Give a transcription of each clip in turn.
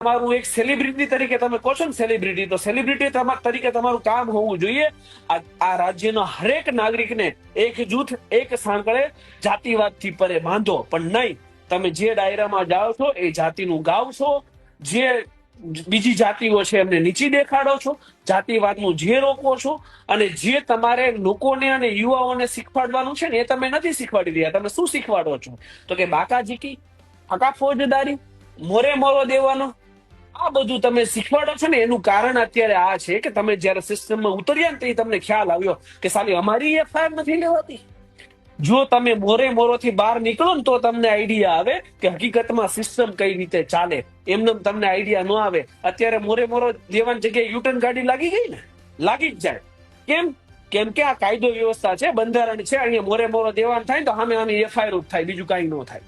તમારું એક સેલિબ્રિટી તરીકે તમે કહો છો ને સેલિબ્રિટી તો સેલિબ્રિટી તરીકે તમારું કામ હોવું જોઈએ. આ રાજ્યનો હરેક નાગરિકને એક જૂથ, એક સાંકળે જાતિવાદથી પરે બાંધો. પણ નહીં, તમે જે ડાયરામાં જાઓ છો, એ જાતિનું ગાવ જે બીજી જાતિઓ છે, એમને નીચી દેખાડો છો, જાતિવાદનું જે રોકો છો, અને જે તમારે લોકોને અને યુવાઓને શીખવાડવાનું છે ને, એ તમે નથી શીખવાડી રહ્યા. તમે શું શીખવાડો છો? તો કે બાકાજીકી હકા ફોજદારી, મોરે મોરો દેવાનો આ બધું તમે શીખવાડો છો ને, એનું કારણ અત્યારે આ છે કે તમે જયારે સિસ્ટમમાં ઉતર્યા ને તમને ખ્યાલ આવ્યો કે સાલી અમારી એફઆઈઆર નથી લેવાતી. જો તમે મોરે મોરોથી બહાર નીકળો ને તો તમને આઈડિયા આવે કે હકીકતમાં સિસ્ટમ કઈ રીતે ચાલે. એમને તમને આઈડિયા ન આવે. અત્યારે મોરે મોરો દેવાની જગ્યાએ યુટર્ન ગાડી લાગી ગઈ ને? લાગી જ જાય. કેમ? કેમ કે આ કાયદો વ્યવસ્થા છે, બંધારણ છે, અહીંયા મોરે મોરો દેવાન થાય તો સામે આમે એફઆઈઆર થાય, બીજું કાંઈ ન થાય.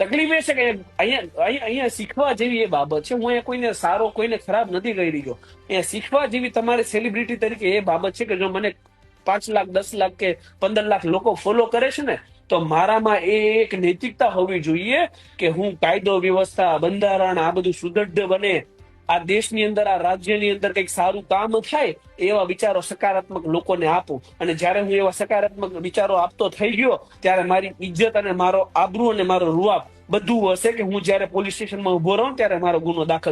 તકલીફ એ છે કે અહીંયા અહીંયા શીખવા જેવી એ બાબત છે. હું અહીંયા કોઈને સારો, કોઈને ખરાબ નથી કહી રહ્યો. અહીંયા શીખવા જેવી તમારે સેલિબ્રિટી તરીકે એ બાબત છે કે જો મને પાંચ લાખ, દસ લાખ કે પંદર લાખ લોકો ફોલો કરે છે ને, તો મારામાં એ એક નૈતિકતા હોવી જોઈએ કે હું કાયદો વ્યવસ્થા, બંધારણ, આ બધું સુદૃઢ બને. આ દેશની અંદર, આ રાજ્યની અંદર કંઈક સારું કામ થાય, એવા વિચારો સકારાત્મક લોકોને આપું. અને જ્યારે હું એવા સકારાત્મક વિચારો આપતો થઈ ગયો, ત્યારે મારી ઇજ્જત અને મારો આબરૂ અને મારો રૂઆબ બધું હશે કે હું જ્યારે પોલીસ સ્ટેશનમાં ઊભો રહું, ત્યારે મારો ગુનો દાખલ